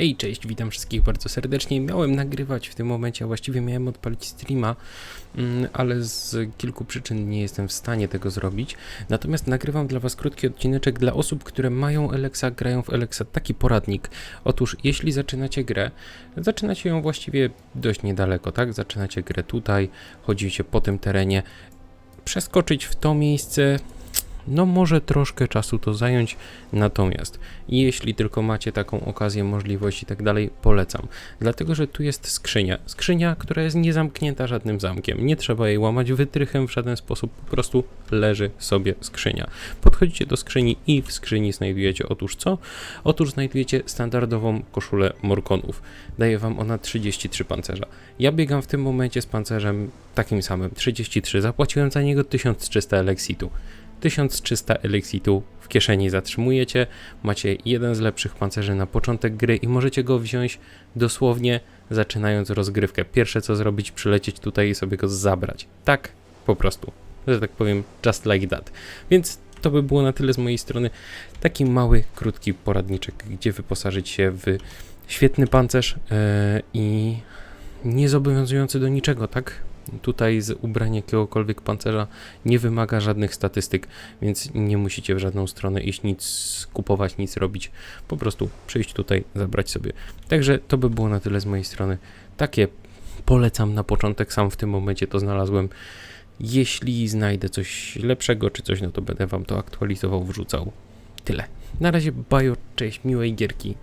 Hej, cześć, witam wszystkich bardzo serdecznie. Miałem nagrywać w tym momencie, a właściwie miałem odpalić streama, mm, ale z kilku przyczyn nie jestem w stanie tego zrobić. Natomiast nagrywam dla Was krótki odcineczek dla osób, które mają Alexa, grają w Alexa. Taki poradnik. Otóż, jeśli zaczynacie grę, zaczynacie ją właściwie dość niedaleko, tak? Zaczynacie grę tutaj, chodzicie po tym terenie. Przeskoczyć w to miejsce, no może troszkę czasu to zająć, natomiast jeśli tylko macie taką okazję, możliwość i tak dalej, polecam. Dlatego, że tu jest skrzynia. Skrzynia, która jest niezamknięta żadnym zamkiem. Nie trzeba jej łamać wytrychem w żaden sposób, po prostu leży sobie skrzynia. Podchodzicie do skrzyni i w skrzyni znajdujecie otóż co? Otóż znajdujecie standardową koszulę Morkonów. Daje wam ona 33 pancerza. Ja biegam w tym momencie z pancerzem takim samym, 33. Zapłaciłem za niego 1300 eleksitu. 1300 elixitu w kieszeni zatrzymujecie, macie jeden z lepszych pancerzy na początek gry i możecie go wziąć dosłownie zaczynając rozgrywkę. Pierwsze co zrobić, przylecieć tutaj i sobie go zabrać. Tak, po prostu. Że tak powiem, just like that. Więc to by było na tyle z mojej strony. Taki mały, krótki poradniczek, gdzie wyposażyć się w świetny pancerz yy, i niezobowiązujący do niczego, tak? Tutaj z ubrania jakiegokolwiek pancerza nie wymaga żadnych statystyk, więc nie musicie w żadną stronę iść, nic kupować, nic robić. Po prostu przyjść tutaj, zabrać sobie. Także to by było na tyle z mojej strony. Takie polecam na początek, sam w tym momencie to znalazłem. Jeśli znajdę coś lepszego czy coś, no to będę wam to aktualizował, wrzucał. Tyle. Na razie bajo, cześć, miłej gierki.